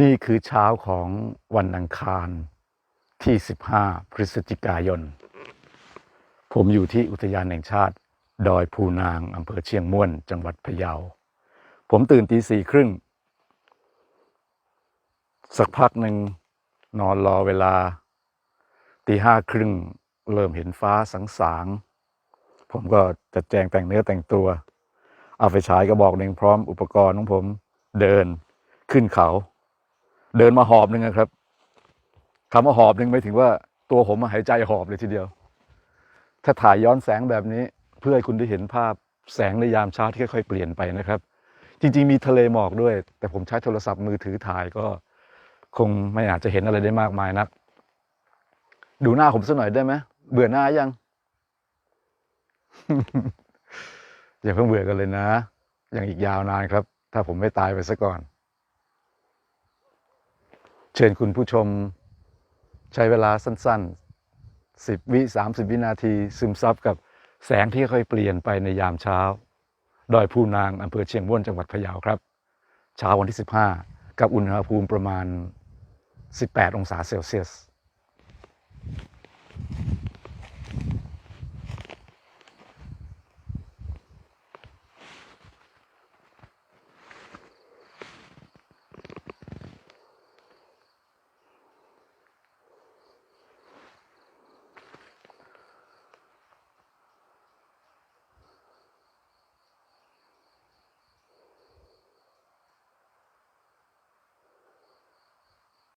นี่คือเช้าของวันอังคารที่ 15 พฤศจิกายน ผมอยู่ที่อุทยานแห่งชาติ ดอยภูนางอำเภอเชียงม่วน จังหวัดพะเยา ผมตื่นตีสี่ครึ่ง สักพักหนึ่งนอนรอเวลาตีห้าครึ่งเริ่มเห็นฟ้าสางๆผมก็จัดแจงแต่งเนื้อแต่งตัว เอาไฟฉายกระบอกหนึ่งพร้อมอุปกรณ์ของผมเดินขึ้นเขา เดินมาหอบหนึ่งนะครับคำว่าหอบหนึ่งไม่ถึงว่าตัวผมหายใจหอบเลยทีเดียว ถ้าถ่ายย้อนแสงแบบนี้ เพื่อให้คุณได้เห็นภาพแสงในยามเช้าที่ค่อยๆเปลี่ยนไปนะครับ จริง ๆ มีทะเลหมอกด้วย แต่ผมใช้โทรศัพท์มือถือถ่ายก็ คงไม่อาจจะเห็นอะไรได้มากมายนัก ดูหน้าผมสักหน่อยได้ไหมเบื่อหน้ายัง อย่าเพิ่งเบื่อกันเลยนะ ยังอีกยาวนานครับ ถ้าผมไม่ตายไปซะก่อน เชิญคุณผู้ชมใช้เวลาสั้นๆ 10 วิ 30 วินาที ซึมซับกับแสงที่ค่อยเปลี่ยนไปในยามเช้า ดอยภูนางอำเภอเชียงว่นจังหวัดพะเยาครับ เช้าวันที่ 15 กับอุณหภูมิประมาณ 18 องศาเซลเซียส